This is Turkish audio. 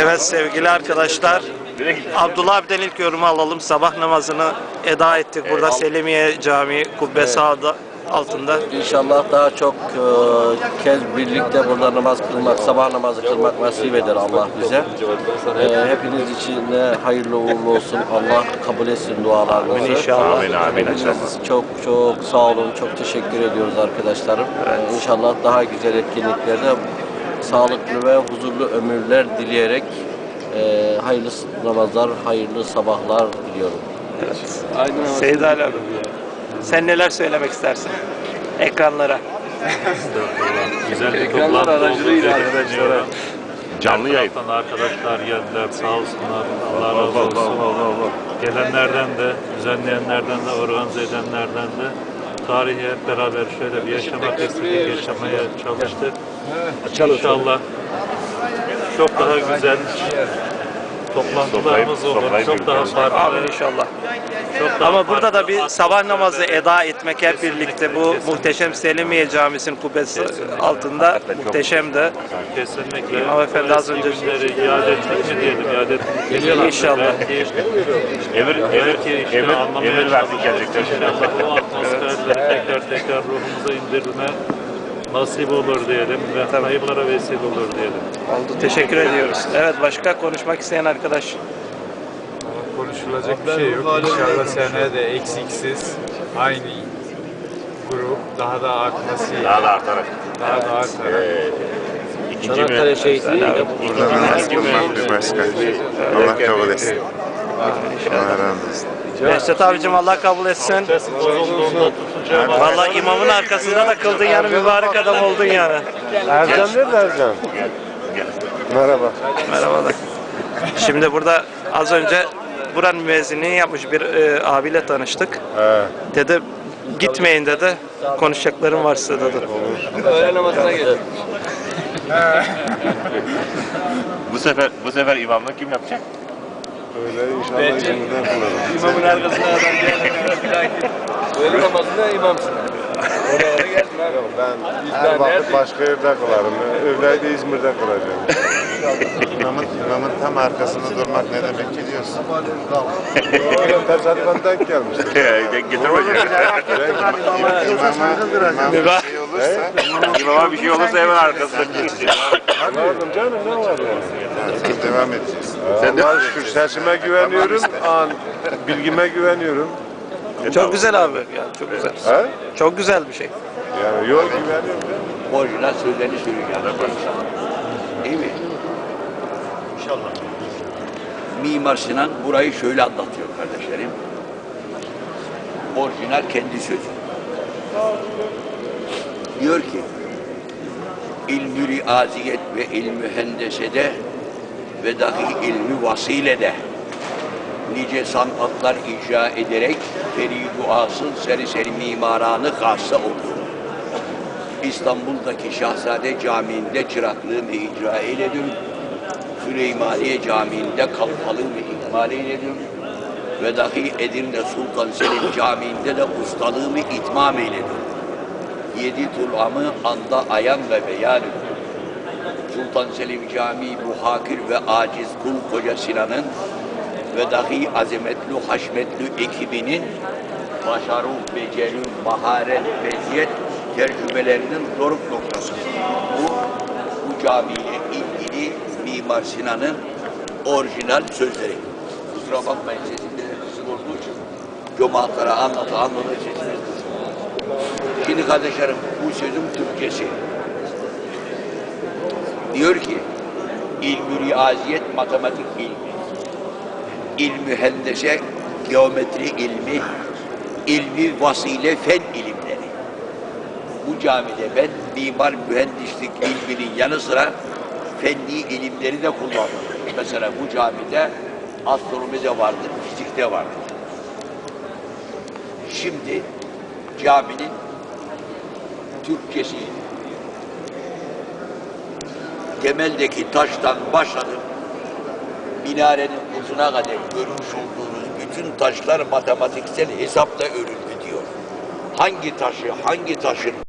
Evet sevgili arkadaşlar. Abdullah abiden ilk yorumu alalım. Sabah namazını eda ettik burada Selimiye Camii kubbe sağda altında. İnşallah daha çok e, kez birlikte burada namaz kılmak, sabah namazı kılmak nasip eder Allah bize. E, hepiniz için de hayırlı uğurlu olsun. Allah kabul etsin dualarınızı. İnşallah. Amin amin inşallah. Çok çok sağ olun, çok teşekkür ediyoruz arkadaşlarım. E, İnşallah daha güzel etkinliklerde sağlıklı ve huzurlu ömürler dileyerek e, hayırlı namazlar, hayırlı sabahlar diliyorum. Seyit Ali abi. Sen neler söylemek istersin? Ekranlara. Güzel bir toplantı aracılığıyla arkadaşlar. Canlı yayın. Arkadaşlar geldiler sağ olsunlar. Allah razı olsun. Gelenlerden de, düzenleyenlerden de, organize edenlerden de tarihi hep beraber şöyle bir yaşamak istedik, yaşamaya çalıştık. İnşallah çok daha güzel toplantılarımız olur, çok daha farklı. Amin inşallah. Çok daha Ama burada da bir sabah namazı eda etmek hep birlikte bu muhteşem Selimiye Camii'sinin kubbesi altında muhteşem de. Kesinlikle. İmam Efendi az önce- iade etmek mi diyelim, iade etmek mi? İnşallah. Emir, emir, emir, emir verdik gelecekler. İnşallah o atmosferleri tekrar tekrar ruhumuza indirme nasip olur diyelim ve hayırlara vesile olur diyelim. Oldu. Teşekkür ediyoruz. Evet başka konuşmak isteyen arkadaş. Konuşulacak bir şey yok. İnşallah seneye de eksiksiz aynı grup daha da artması Daha da artarak. daha da artarak. İkinci Çanakkale mi? şehitliği de Burada. Allah kabul etsin. Allah razı olsun. Behzat abicim Allah kabul etsin. Vallahi imamın arkasında da kıldın yani mübarek adam oldun yani. Ercan nerede Ercan? Merhaba. Merhabalar. Şimdi burada az önce buranın müezzinliğini yapmış bir e, abiyle tanıştık. He. Dedi gitmeyin dedi. Konuşacaklarım var size dedi. öğle namazına geldik. Bu sefer bu sefer imamlık kim yapacak? Öyle inşallah içimizden kılarım. İmamın arkasına adam geldi. Öğle namazında imamsın. Oralara geldin abi. Ben her vakit başka yerde kılarım. Öğleyi de İzmir'de kılacağım. imamın, imamın tam arkasında durmak ne demek biliyorsun? Öyle tesadüfen denk gelmiştir. Getirmeyecek. İmama, imama bir şey olursa İmama bir şey olursa hemen arkasında geçecek. Anladım canım ne var? Devam edeceğiz. Sen Allah'a şükür seçime güveniyorum. An, bilgime güveniyorum. Çok güzel abi. Yani çok güzel. He? Çok güzel bir şey. Yani yol güveniyorum. orijinal sözlerini söylüyor yani. Değil mi? İnşallah. Mimar Sinan burayı şöyle anlatıyor kardeşlerim. Orijinal kendi sözü. Diyor ki ilmi riaziyet ve ilmi hendesede ve dahi ilmi vasilede nice sanatlar icra ederek feri asıl seri seri mimaranı hassa oldu. İstanbul'daki Şahzade Camii'nde çıraklığımı icra eyledim. Süleymaniye Camii'nde kalfalığımı ikmal eyledim. Ve dahi Edirne Sultan Selim Camii'nde de ustalığımı itmam eyledim. Yedi tulamı anda ayan ve beyan. Sultan Selim Camii bu hakir ve aciz kul koca Sinan'ın ve dahi azametli, haşmetli ekibinin başarı, beceri, maharet, meziyet tecrübelerinin doruk noktası. Bu, bu camiyle ilgili Mimar Sinan'ın orijinal sözleri. Kusura bakmayın sesim biraz kısık olduğu için cemaatlara anlatı anlatı kısık. Şimdi kardeşlerim bu sözün Türkçesi. Diyor ki ilmi riaziyet matematik ilmi ilmi hendese, geometri ilmi, ilmi vasile fen ilimleri. Bu camide ben mimar mühendislik ilminin yanı sıra fenli ilimleri de kullandım. Mesela bu camide astronomi de vardır, fizik de vardır. Şimdi caminin Türkçesi temeldeki taştan başladım minarenin uzuna kadar görmüş olduğunuz bütün taşlar matematiksel hesapla örüldü diyor. Hangi taşı, hangi taşın